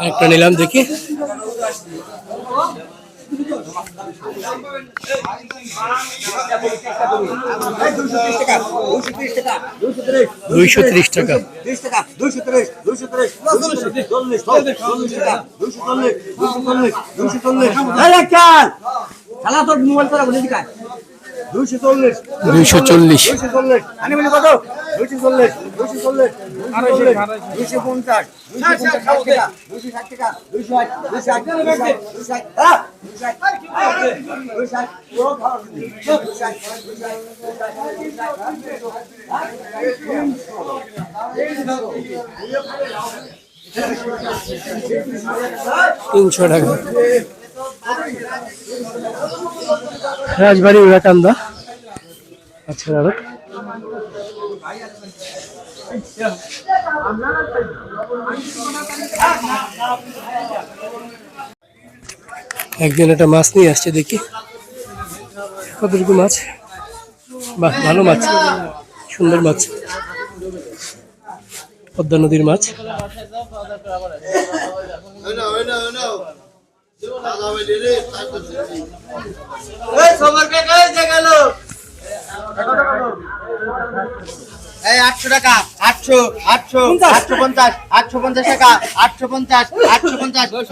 একটা নিলাম দেখি। দুইশো ত্রিশ টাকা। দুইশো চল্লিশ। দুইশো চল্লিশ। বলি কত? দুইশো চল্লিশ। দুইশো চল্লিশ। দুশো টাকা দুশো ষাট দুশো তিনশো টাকা। রাজবাড়ি উড়াকান্দা। আচ্ছা দাদা। একজন একটা মাছ নিয়ে আসছে দেখি। কতটুকু মাছ? বাহ, ভালো মাছ। সুন্দর মাছ। পদ্মা নদীর মাছ। এই আটশো টাকা। আটশো আটশো আটশো পঞ্চাশ। আটশো পঞ্চাশ আটশো পঞ্চাশ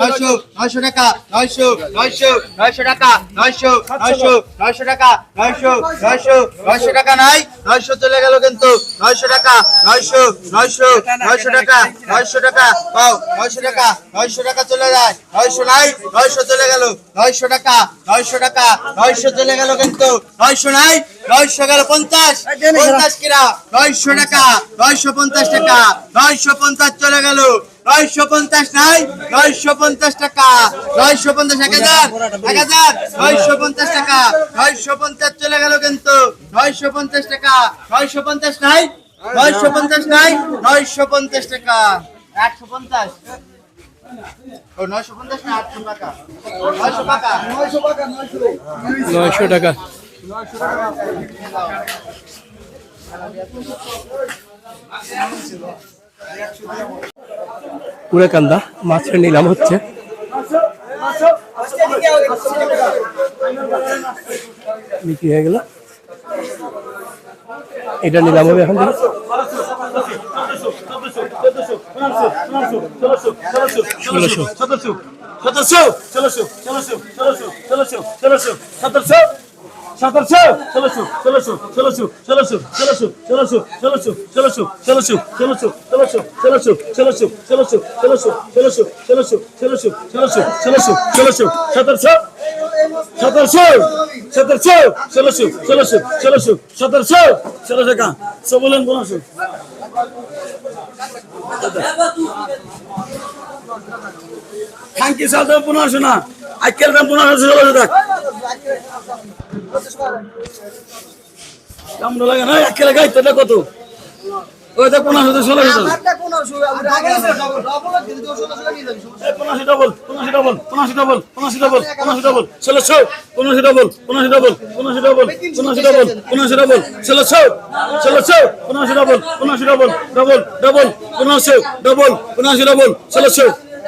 আটশো নয়শো টাকা নয়শো নয়শো টাকা নয়শো নয়শো টাকা নাই নয়শো চলে গেল কিন্তু নয়শো টাকা নয়শো নয়শো নয়শো টাকা নয়শো টাকা পাও নয়শো টাকা নয়শো টাকা চলে যায় নয়শো নাই নয়শো চলে গেল নয়শো টাকা নয়শো টাকা নয়শো চলে গেল কিন্তু নয়শো নাই নয়শো গেল পঞ্চাশ পঞ্চাশ কিরা নয়শো টাকা নয়শো পঞ্চাশ টাকা নয়শো পঞ্চাশ চলে গেল নয়শো পঞ্চাশ নাই নয়শো পঞ্চাশ টাকা। নয়শো পঞ্চাশ এক হাজার এক হাজার নয়শো পঞ্চাশ টাকা। নয়শো পঞ্চাশ চলে গেল কিন্তু। নয়শো পঞ্চাশ টাকা। নয়শো পঞ্চাশ নাই নয়শো পঞ্চাশ নাই নয়শো পঞ্চাশ টাকা। একশো পঞ্চাশ। নয়শো টাকা। নয়শো টাকা। কুড়েকান্দা মাছের নিলাম হচ্ছে বিক্রি হয়ে গেল এটা নিলাম হবে এখন। ষোলোশো সতেরোশো ষোলোশো ষোলোশো ষোলোশো ষোলোশো সতেরোশো সতেরোশো ষোলোশো ষোলোশো ষোলোশো ষোলোশো ষোলোশো ষোলোশো ষোলোশো ষোলোশো ষোলোশো ষোলোশো ষোলোশো ষোলোশো ষোলোশো ষোলোশো ষোলোশো ষোলোশো ষোলোশো ষোলোশো ষোলোশো সতেরোশো সতেরোশো সতেরোশো ষোলোশো ষোলোশো ষোলোশো সতেরোশো ষোলোশো টাকা সব বলেন পনেরোশো খাঙ্কি সাল দাম পনেরোশো না আজকের দাম পনেরোশো ষোলোশো টাকা দাম লাগে না একেলে গাই তোটা কত ওই দেখ পনেরোশো ষোলোশো টাকা এই পনেরোশো ডবল পনেরোশো ডবল পনেরোশো ডবল পনেরোশো ডবল পনেরোশো ডবল ষোলোশো পনেরোশো ডবল পনেরোশো ডবল পনেরোশো ডবল পনেরোশো ডবল পনেরোশো ডবল ষোলোশো ষোলোশো পনেরোশো ডবল পনেরোশো ডবল ডবল ডবল পনেরোশো ডবল পনেরোশো ডবল ষোলোশো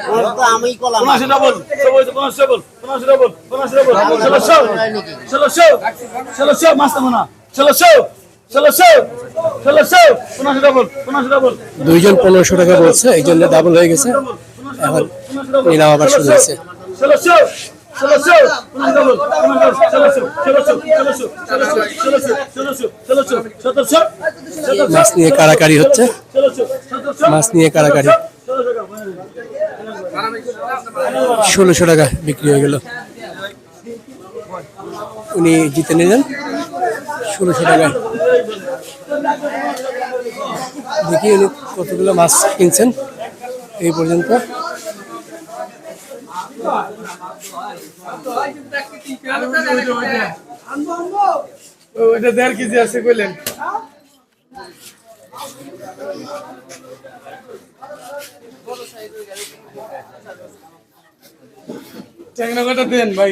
পনেরোশো ডবল পনেরোশো ডবল পনেরোশো ডবল পনেরোশো ডবল ষোলোশো ষোলোশো ষোলোশো মাস্তা দুইজন পনেরোশো টাকা বলছে এই জন্য ডাবল হয়ে গেছে এখন নিলাম আবার শুরু হয়েছে মাছ নিয়ে কারাকারি হচ্ছে মাছ নিয়ে কারাকারি ষোলোশো টাকা বিক্রি হয়ে গেল উনি জিতে নিলেন ষোলোশো টাকায় দেখি উনি কতগুলো মাছ কিনছেন। এই পর্যন্ত। ওইটা দেন ভাই?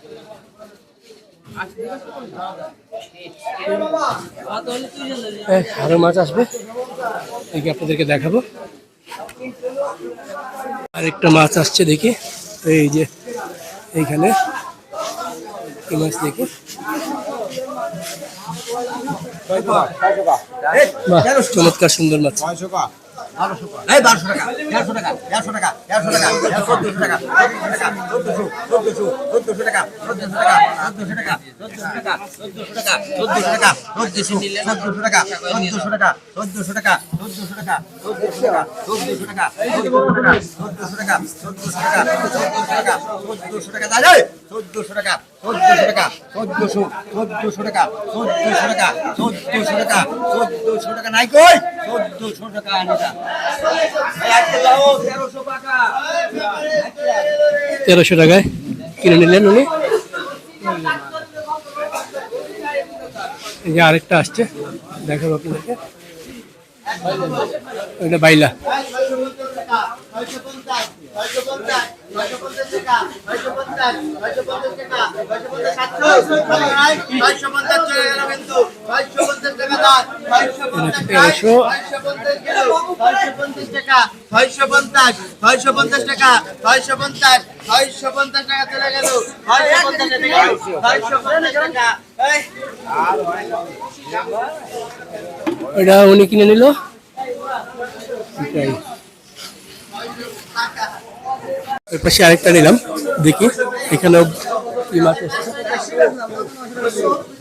আরও মাছ আসবে। দেখি আপনাদেরকে দেখাবো। আরেকটা মাছ আসছে দেখি। এই যে, এইখানে। এই মাছ দেখি। চমৎকার সুন্দর মাছ। এই টাকা দেড়শো টাকা দেড়শো টাকা দেড়শো টাকা চোদ্দশো টাকা চোদ্দশো চোদ্দশো চোদ্দশো টাকা চোদ্দশো টাকা চোদ্দশো টাকা চোদ্দশো টাকা চোদ্দশো টাকা চোদ্দশো টাকা চোদ্দশো চোদ্দশো টাকা চোদ্দশো টাকা চোদ্দশো টাকা চোদ্দশো টাকা চোদ্দশো টাকা চোদ্দশো টাকা চোদ্দশো টাকা চোদ্দশো টাকা চোদ্দশো টাকা চোদ্দশো টাকা দাদা চোদ্দশো টাকা টাকা টাকা টাকা নাই তেরোশো টাকায় কিনে নিলেন উনি। এই যে আরেকটা আসছে, দেখাবো আপনাদেরকে ওইটা বাইলা। ছয়শো পঞ্চাশ ছয়শো পঞ্চাশ টাকা ছয়শো পঞ্চাশ ছয়শো পঞ্চাশ টাকা চলে গেল ছয়শো পঞ্চাশ টাকা ছয়শো পঞ্চাশ টাকা এই, উনি কিনে নিল? ওই পাশে আরেকটা নিলাম দেখি এখানেও কি মাছ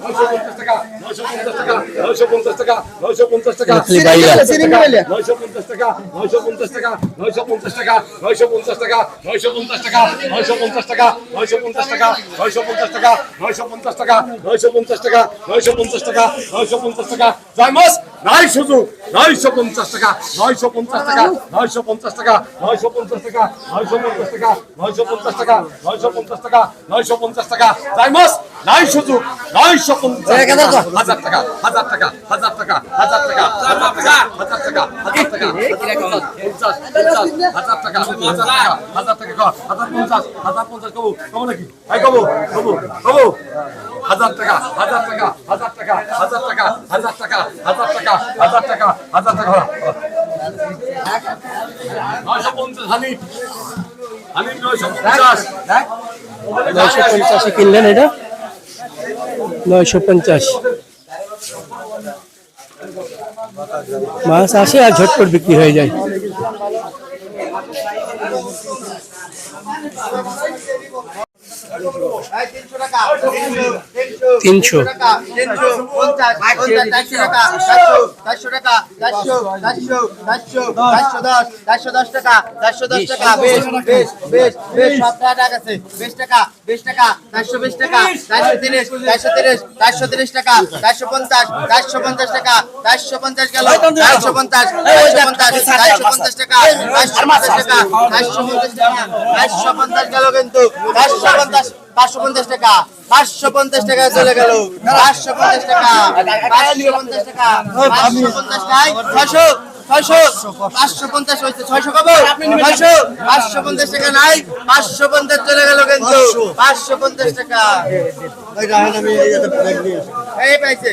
পঞ্চাশ টাকা নয়শো পঞ্চাশ টাকা নয়শো পঞ্চাশ টাকা নয়শো পঞ্চাশ টাকা নয়শো পঞ্চাশ টাকা নয়শো পঞ্চাশ টাকা নয়শো পঞ্চাশ টাকা নয়শো পঞ্চাশ টাকা নয়শো পঞ্চাশ টাকা নয়শো পঞ্চাশ টাকা নয়শো হাজার টাকা হাজার টাকা হাজার টাকা হাজার টাকা হাজার টাকা হাজার টাকা হাজার টাকা পঞ্চাশ পঞ্চাশ হাজার টাকা হাজার টাকা হাজার টাকা হাজার পঞ্চাশ হাজার পঞ্চাশ কবু কবু নাকি ভাই কবু কবু কবু হাজার টাকা হাজার টাকা হাজার টাকা হাজার টাকা হাজার টাকা হাজার টাকা হাজার টাকা হাজার টাকা নয়শো পঞ্চাশ নয়শো পঞ্চাশ নয়শো পঞ্চাশে কিনলেন এটা নয়শো পঞ্চাশ মাছ আসে আর ঝটপট বিক্রি হয়ে যায় এই, তিনশো চারশো চারশো টাকা চারশো পঞ্চাশ পঞ্চাশ পঞ্চাশ পঞ্চাশ টাকা চারশো পঞ্চাশ টাকা পঞ্চাশ কিন্তু পঞ্চাশ পাঁচশো পঞ্চাশ টাকা পাঁচশো পঞ্চাশ টাকা চলে গেল। পাঁচশো পঞ্চাশ টাকা পাঁচশো পঞ্চাশ টাকা পাঁচশো পঞ্চাশ টাকায় ছয়শো ছয়শো পাঁচশো পঞ্চাশ হয়েছে ছয়শো কব ছয়শো পাঁচশো পঞ্চাশ টাকা নাই পাঁচশো পঞ্চাশ চলে গেল কিন্তু পাঁচশো পঞ্চাশ টাকা। এই পাইছে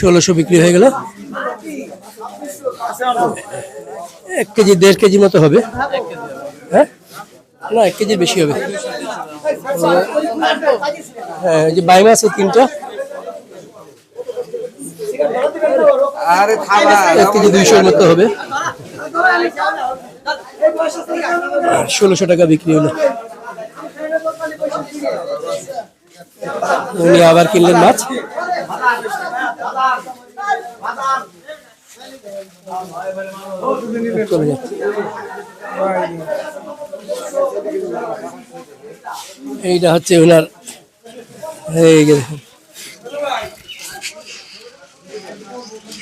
ষোলোশো বিক্রি হয়ে গেল। এক কেজি দেড় কেজি মতো হবে। হ্যাঁ? না এক কেজির বেশি হবে। হ্যাঁ যে বাইমাসে তিনটা। এক কেজি দুইশোর মতো হবে। ষোলোশো টাকা বিক্রি হলো। উনি আবার কিনলেন মাছ। চলে এইটা হচ্ছে ওনার এই দেখুন।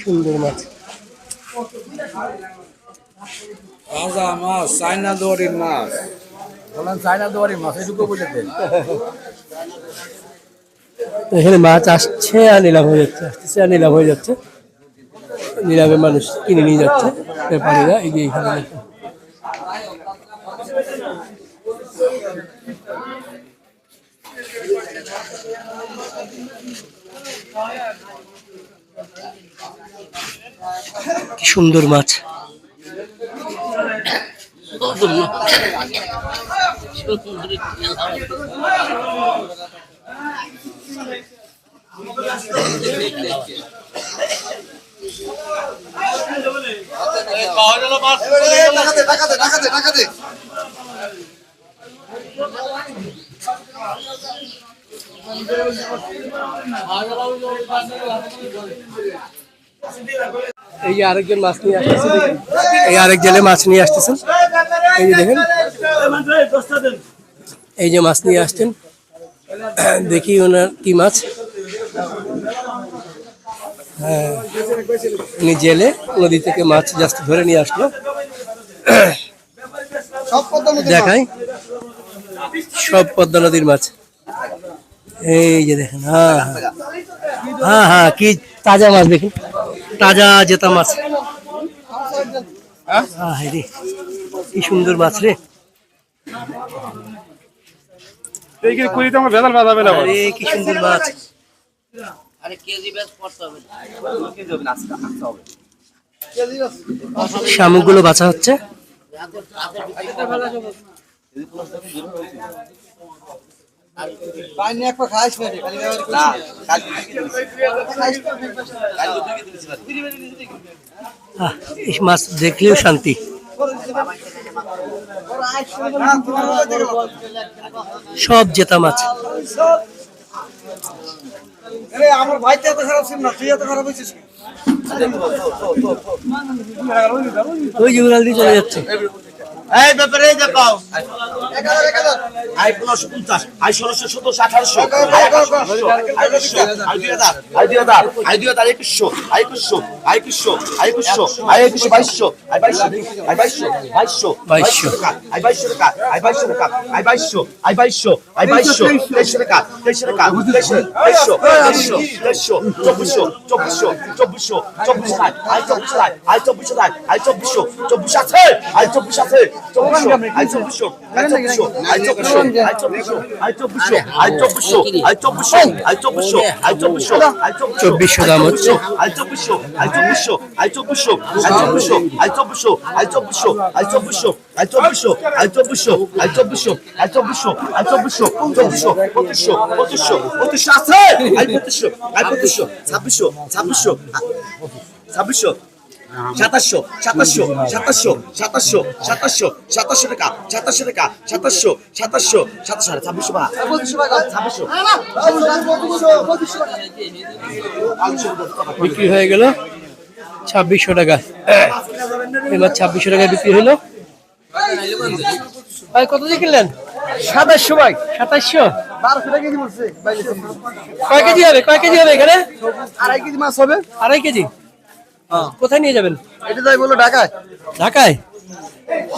সুন্দর মাছ। রাজা মাছ চাইনা দোয়ারির মাছ। বলেন চাইনা দোয়ারির মাছ এটুকু দেন। এখানে মাছ আসছে আর নিলাম হয়ে যাচ্ছে আসতেছে আর নিলাম হয়ে যাচ্ছে। নিলামে মানুষ কিনে নিয়ে যাচ্ছে ব্যাপারীরা এই যে এখানে দেখুন। কি সুন্দর মাছ। টাকা দে টাকা দে এই আরেকজন মাছ নিয়ে আসতেছে এই আরেক জেলে মাছ নিয়ে আসতেছেন। এই যে দেখেন। এই যে মাছ নিয়ে আসছেন। দেখি ওনার কি মাছ। হ্যাঁ উনি জেলে নদী থেকে মাছ জাস্ট ধরে নিয়ে আসলো। দেখাই। সব পদ্মা নদীর মাছ। এই যে দেখেন হ্যাঁ হ্যাঁ। হ্যাঁ হ্যাঁ কি তাজা মাছ দেখুন তাজা জেতা মাছ। হ্যাঁ? রে কি সুন্দর মাছ রে। কি সুন্দর মাছ। শামুকগুলো বাছা হচ্ছে। আহ, এই মাছ দেখলেও শান্তি। সব জেতা মাছ। আমার ভাইটা এত খারাপ ছিল না তুই এত খারাপ হয়েছিস ওই যে দিয়ে চলে যাচ্ছে। এই ব্যাপারে দেখো আই পনেরোশো পঞ্চাশ আই ষোলোশো সতেরোশো আঠারোশো আই দুই হাজার আই দুই হাজার আই দুই হাজার একুশশো আই একুশশো আই একুশশো আই একুশশো আই একুশশো বাইশশো আই বাইশশো আই বাইশশো বাইশশো বাইশশো। আই বাইশশো টাকা আই বাইশশো টাকা আই বাইশশো আই বাইশশো আই বাইশশো তেইশশো টাকা তেইশশো টাকা তেইশশো তেইশশো তেইশশো তেইশশো চব্বিশশো চব্বিশশো চব্বিশশো আই আই আই চব্বিশশো চব্বিশ আছে আই চব্বিশ আছে চব্বিশশো দাম হচ্ছে ছাব্বিশশো ছাব্বিশশো ছাব্বিশশো সাতাশশো সাতাশশো সাতাশশো সাতাশশো সাতাশশো সাতাশশো টাকা সাতাশশো টাকা সাতাশশো সাতাশশো সাতাশশো ছাব্বিশশো বা ছাব্বিশশো। বিক্রি হয়ে গেল ছাব্বিশশো টাকা। মাছ ছাব্বিশশো টাকায় বিক্রি হলো। ভাই কত দিয়ে কিনলেন? সাতাশশো ভাই। সাতাশশো? কেজি বলছে। কয় কেজি হবে? কয় কেজি হবে এখানে? আড়াই কেজি মাছ হবে। আড়াই কেজি? কোথায় নিয়ে যাবেন? এটা তাই বলল ঢাকায়। ঢাকায়?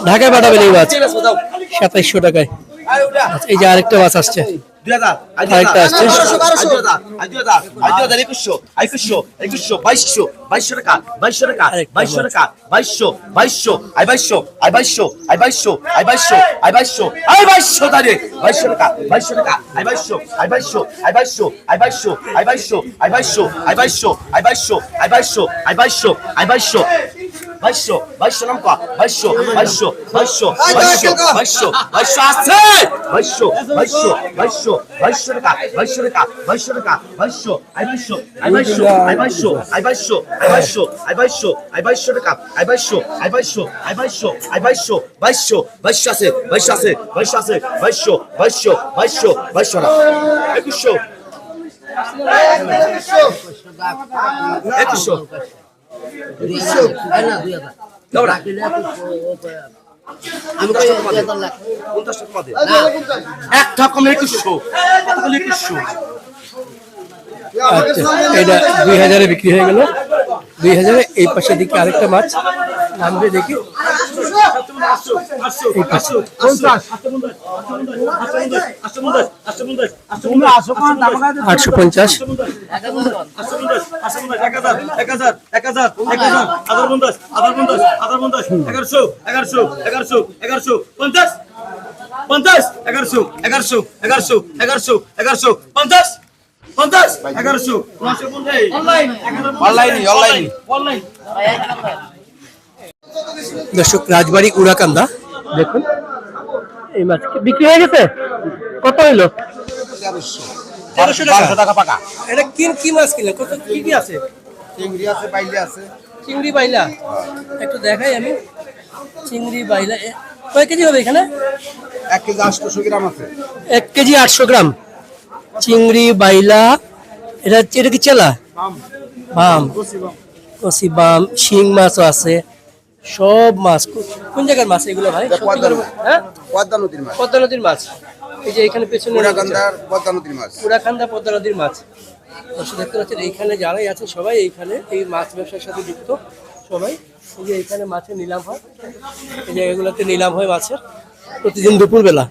ঢাকায় পাঠাবেন এই মাছ সাতাইশশো টাকায়। আচ্ছা, এই যে আরেকটা মাছ আসছে। আরেকটা আসছে। বাইশশো টাকা বাইশশো টাকা বাইশশো। টাকা বাইশশো বাইশশো আই বাইশশো আই বাইশশো আই বাইশশো আই বাইশশো আই বাইশশো আই বাইশশো দাঁড়িয়ে বাইশশো টাকা বাইশশো টাকা আই বাইশশো আই বাইশশো আই বাইশশো আই বাইশশো আই বাইশশো আই বাইশশো আই বাইশশো আই বাইশশো আই বাইশশো আই বাইশশো আই বাইশশো বাইশশো বাইশশো নাম কয়া বাইশশো বাইশশো বাইশশো বাইশশো বাইশশো বাইশশো আছে বাইশশো বাইশশো বাইশশো বাইশশো টাকা বাইশশো টাকা বাইশশো টাকা বাইশশো আই বাইশশো আই বাইশশো আই বাইশশো আই বাইশশো Aí baixou, aí baixou, aí baixou da capa. Aí baixou, aí baixou, aí baixou, aí baixou, baixou, baixou assim, baixou assim, baixou assim, baixou, baixou, baixou, baixou. É tá que show. É tá que show. দৌড়া আমি দশ টাকা পঞ্চাশ টাকা এক টাকা মেয়ে কিছু শো কত কিছু শো এটা দুই হাজারে বিক্রি হয়ে গেল দুই হাজারে এই পাশে দিকে আরেকটা মাছ নামবে দেখি আটশো পঞ্চাশ এগারোশো এগারোশো এগারোশো এগারোশো পঞ্চাশ পঞ্চাশ এগারোশো এগারোশো এগারোশো এগারোশো এগারোশো পঞ্চাশ পঞ্চাশ? এগারোশো। অনলাইন অনলাইন অনলাইন দর্শক রাজবাড়ি উড়াকান্দা। দেখুন এই মাছ বিক্রি হয়ে গেছে? কত হইল? তেরোশো টাকা। পাকা। এটা কি কি মাছ কিনলে কত কি কি আছে? চিংড়ি আছে বাইলে আছে। চিংড়ি বাইলা? একটু দেখাই আমি। চিংড়ি বাইলা এ, কয় কেজি হবে এখানে? এক কেজি গ্রাম আছে। এক কেজি আটশো গ্রাম। চিংড়ি বাইলা এটা হচ্ছে এটা কি চেলা? বাম। কষি বাম। শিং মাছও আছে সব মাছ। কোন জায়গার মাছ এগুলো ভাই? হ্যাঁ? পদ্মা নদীর মাছ। পদ্মা নদীর মাছ। এই যে এখানে পেছনে পদ্মা নদীর মাছ। পদ্মা নদীর মাছ। দর্শক দেখতে পাচ্ছেন এইখানে যারাই আছে সবাই এইখানে এই মাছ ব্যবসার সাথে যুক্ত। সবাই এই যে এখানে মাছের নিলাম হয়। এই জায়গাগুলোতে নিলাম হয় মাছের। প্রতিদিন দুপুরবেলা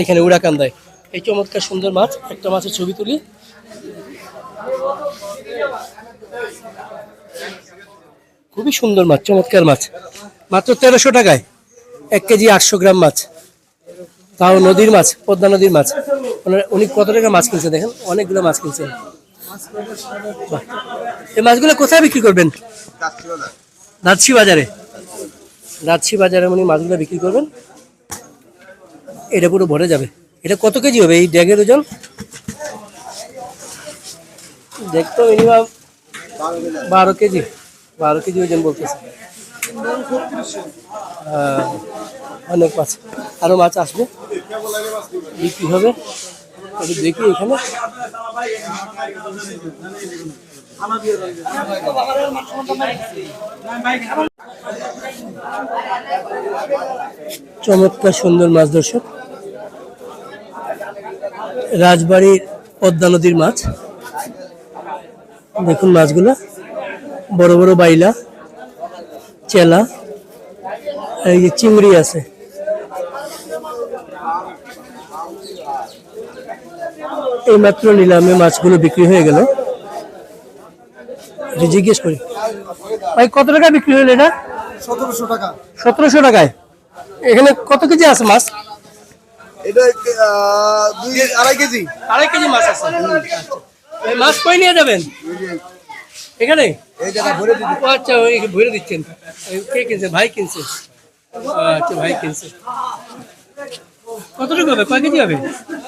এইখানে উড়াকান্দায়। এই চমৎকার সুন্দর মাছ, একটা মাছের ছবি তুলি। খুবই সুন্দর মাছ, চমৎকার মাছ। মাত্র তেরোশো টাকায়, এক কেজি আটশো গ্রাম মাছ। তাও নদীর মাছ, পদ্মা নদীর মাছ। ওনারা- উনি কত টাকা মাছ কিনছে দেখেন? অনেকগুলো মাছ কিনছেন। বাহ। এই মাছগুলো কোথায় বিক্রি করবেন? রাজশী বাজারে রাজশী বাজারে উনি মাছগুলো বিক্রি করবেন। এটা পুরো ভরে যাবে। এটা কত কেজি হবে এই ড্যাগের ওজন? দেখতো মিনিমাম বারো কেজি। বারো কেজি ওজন বলতেছে। অনেক মাছ। আরও মাছ আসবে। বিক্রি হবে। দেখি এখানে। চমৎকার সুন্দর মাছ দর্শক। রাজবাড়ির পদ্মা নদীর মাছ। দেখুন মাছগুলো। বড় বড় বাইলা চেলা এই যে চিংড়ি আছে। এই মাত্র নিলামে মাছগুলো বিক্রি হয়ে গেল। জিজ্ঞেস করি। ভাই কত টাকা বিক্রি হলো এটা? সতেরোশো টাকা। সতেরোশো টাকায়। এখানে কত কেজি আছে মাছ? এটা দুই আড়াই কেজি। আড়াই কেজি মাছ আছে। এই মাছ কই নিয়ে যাবেন? এখানে? ও আচ্ছা ওই ভরে দিচ্ছেন। কে কিনছে? ভাই কিনছে। আচ্ছা ভাই কিনছে। কতটুকু হবে? কয় কেজি হবে?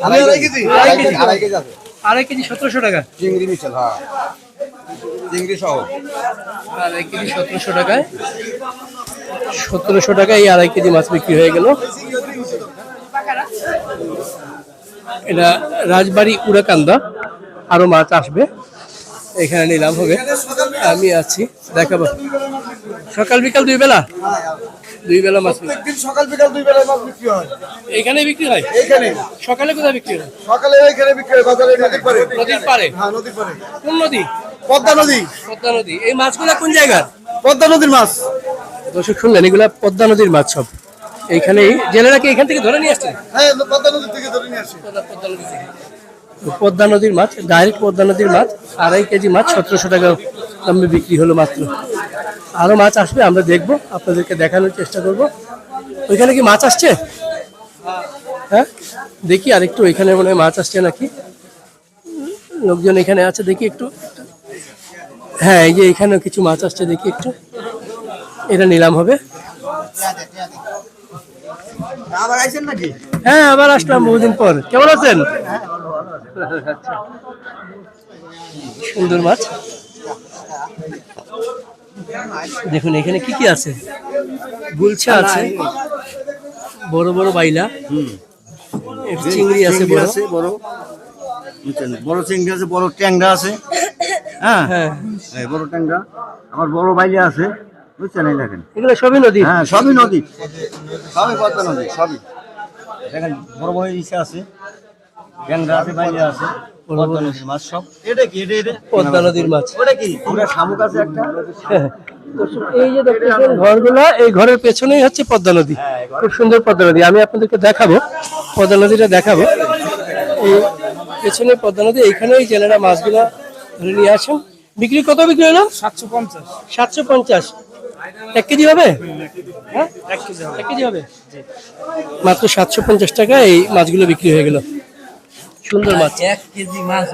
আড়াই কেজি। আড়াই কেজি। আড়াই কেজি আছে। আড়াই কেজি সতেরোশো টাকা। চিংড়ি মিশাল হ্যাঁ। চিংড়ি সহ। আড়াই কেজি সতেরোশো টাকায়। সতেরোশো টাকায় এই আড়াই কেজি মাছ বিক্রি হয়ে গেল। এটা রাজবাড়ি উড়াকান্দা। আরও মাছ আসবে। এখানে নিলাম হবে। আমি আছি। দেখাবো। সকাল বিকাল দুই বেলা? দুই বেলা মাছ। প্রত্যেকদিন সকাল বিকাল দুই বেলায় মাছ বিক্রি হয়। এখানে বিক্রি হয়? এইখানে সকালে কোথায় বিক্রি হয়? সকালে এইখানে বিক্রি হয় বাজারে নদীর পারে নদীর পারে হ্যাঁ নদীর পারে কোন নদী? পদ্মা নদী। পদ্মা নদী। এই মাছগুলো কোন জায়গার? পদ্মা নদীর মাছ। দর্শক শুনলেন এগুলা পদ্মা নদীর মাছ সব। এইখানেই জেলেরা কি এখান থেকে ধরে নিয়ে আসছে? হ্যাঁ পদ্মা নদীর থেকে ধরে নিয়ে আসি পদ্মা নদী থেকে পদ্মা নদীর মাছ ডাইরেক্ট পদ্মা নদীর মাছ আড়াই কেজি মাছ সতেরোশো টাকা দামে বিক্রি হলো মাত্র। আরও মাছ আসবে আমরা দেখব আপনাদেরকে দেখানোর চেষ্টা করব। ওইখানে কি মাছ আসছে? হ্যাঁ দেখি আরেকটু ওইখানে মনে হয় মাছ আসছে নাকি? লোকজন এখানে আছে দেখি একটু। হ্যাঁ এই যে এখানেও কিছু মাছ আসছে দেখি একটু। এটা নিলাম হবে। হ্যাঁ আবার আসলাম বহুদিন পর। কেমন আছেন? সুন্দর মাছ। দেখুন এখানে কি কি আছে? গুলছা আছে বড় বড় বাইলা চিংড়ি আছে বড়। আছে বড়। চিংড়ি আছে বড় ট্যাংরা আছে। হ্যাঁ। হ্যাঁ। বড় ট্যাংরা আমার বড় বাইলা আছে। বুঝছেন এই দেখেন। এগুলো সবই নদী? হ্যাঁ সবই নদী। সবই পদ্মা নদী সবই। দেখেন বড় বড় ইসে আছে ট্যাংরা আছে পদ্মা নদীর মাছ সব। এটা কি এটা এটা? পদ্মা নদীর মাছ। ওটা কি? ওটা শামুক আছে একটা। এই যে দেখতেছেন ঘরগুলো এই ঘরের পেছনেই হচ্ছে পদ্মা নদী। খুব সুন্দর পদ্মা নদী। আমি আপনাদেরকে দেখাবো পদ্মা নদীটা দেখাবো। এই পেছনে পদ্মা নদী এইখানেই জেলেরা মাছগুলো ধরে নিয়ে আসেন। বিক্রি কত বিক্রি হলো? সাতশো পঞ্চাশ। সাতশো পঞ্চাশ। এক কেজি হবে? হ্যাঁ? এক কেজি হবে। মাত্র সাতশো পঞ্চাশ টাকা এই মাছগুলো বিক্রি হয়ে গেল। সুন্দর মাছ। এক কেজি মাছ